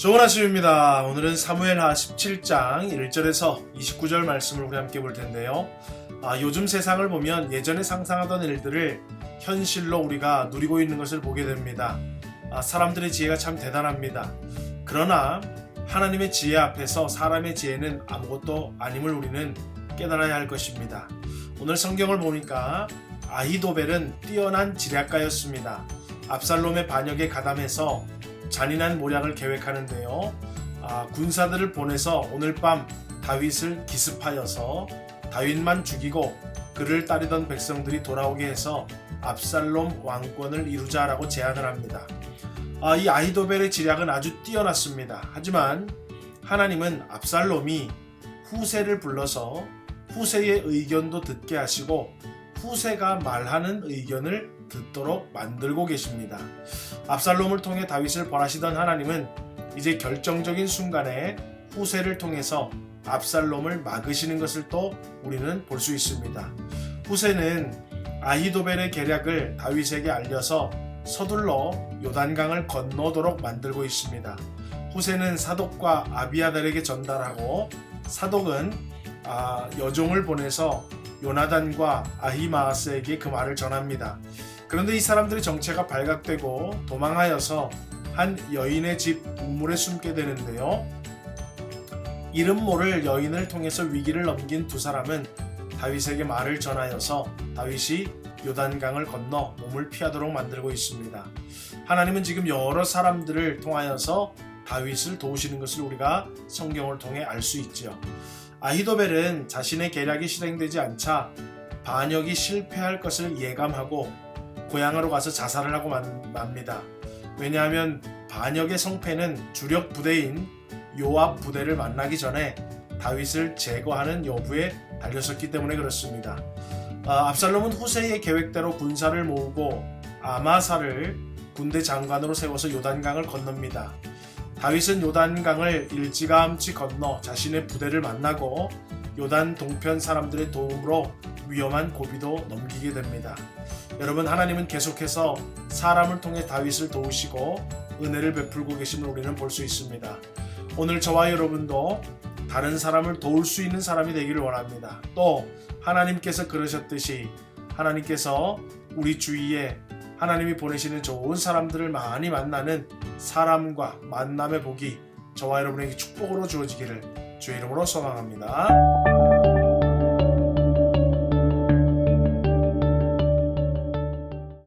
좋은 아침입니다. 오늘은 사무엘하 17장 1절에서 29절 말씀을 우리 함께 볼 텐데요. 아, 요즘 세상을 보면 예전에 상상하던 일들을 현실로 우리가 누리고 있는 것을 보게 됩니다. 아, 사람들의 지혜가 참 대단합니다. 그러나 하나님의 지혜 앞에서 사람의 지혜는 아무것도 아님을 우리는 깨달아야 할 것입니다. 오늘 성경을 보니까 아히도벨은 뛰어난 지략가였습니다. 압살롬의 반역에 가담해서 잔인한 모략을 계획하는데요. 아, 군사들을 보내서 오늘 밤 다윗을 기습하여서 다윗만 죽이고 그를 따르던 백성들이 돌아오게 해서 압살롬 왕권을 이루자라고 제안을 합니다. 아, 이 아히도벨의 지략은 아주 뛰어났습니다. 하지만 하나님은 압살롬이 후세를 불러서 후세의 의견도 듣게 하시고 후세가 말하는 의견을 듣도록 만들고 계십니다. 압살롬을 통해 다윗을 벌하시던 하나님은 이제 결정적인 순간에 후세를 통해서 압살롬을 막으시는 것을 또 우리는 볼 수 있습니다. 후세는 아히도벨의 계략을 다윗에게 알려서 서둘러 요단강을 건너도록 만들고 있습니다. 후세는 사독과 아비아달에게 전달하고 사독은 아, 여종을 보내서 요나단과 아히마아스에게 그 말을 전합니다. 그런데 이 사람들의 정체가 발각되고 도망하여서 한 여인의 집 우물에 숨게 되는데요. 이름 모를 여인을 통해서 위기를 넘긴 두 사람은 다윗에게 말을 전하여서 다윗이 요단강을 건너 몸을 피하도록 만들고 있습니다. 하나님은 지금 여러 사람들을 통하여서 다윗을 도우시는 것을 우리가 성경을 통해 알 수 있지요. 아히도벨은 자신의 계략이 실행되지 않자 반역이 실패할 것을 예감하고 고향으로 가서 자살을 하고 만- 맙니다. 왜냐하면 반역의 성패는 주력 부대인 요압 부대를 만나기 전에 다윗을 제거하는 여부에 달렸었기 때문에 그렇습니다. 아, 압살롬은 후세의 계획대로 군사를 모으고 아마사를 군대 장관으로 세워서 요단강을 건넙니다. 다윗은 요단강을 일찌감치 건너 자신의 부대를 만나고 요단 동편 사람들의 도움으로 위험한 고비도 넘기게 됩니다. 여러분 하나님은 계속해서 사람을 통해 다윗을 도우시고 은혜를 베풀고 계심을 우리는 볼 수 있습니다. 오늘 저와 여러분도 다른 사람을 도울 수 있는 사람이 되기를 원합니다. 또 하나님께서 그러셨듯이 하나님께서 우리 주위에 하나님이 보내시는 좋은 사람들을 많이 만나는 사람과 만남의 복이 저와 여러분에게 축복으로 주어지기를 주의 이름으로 소망합니다.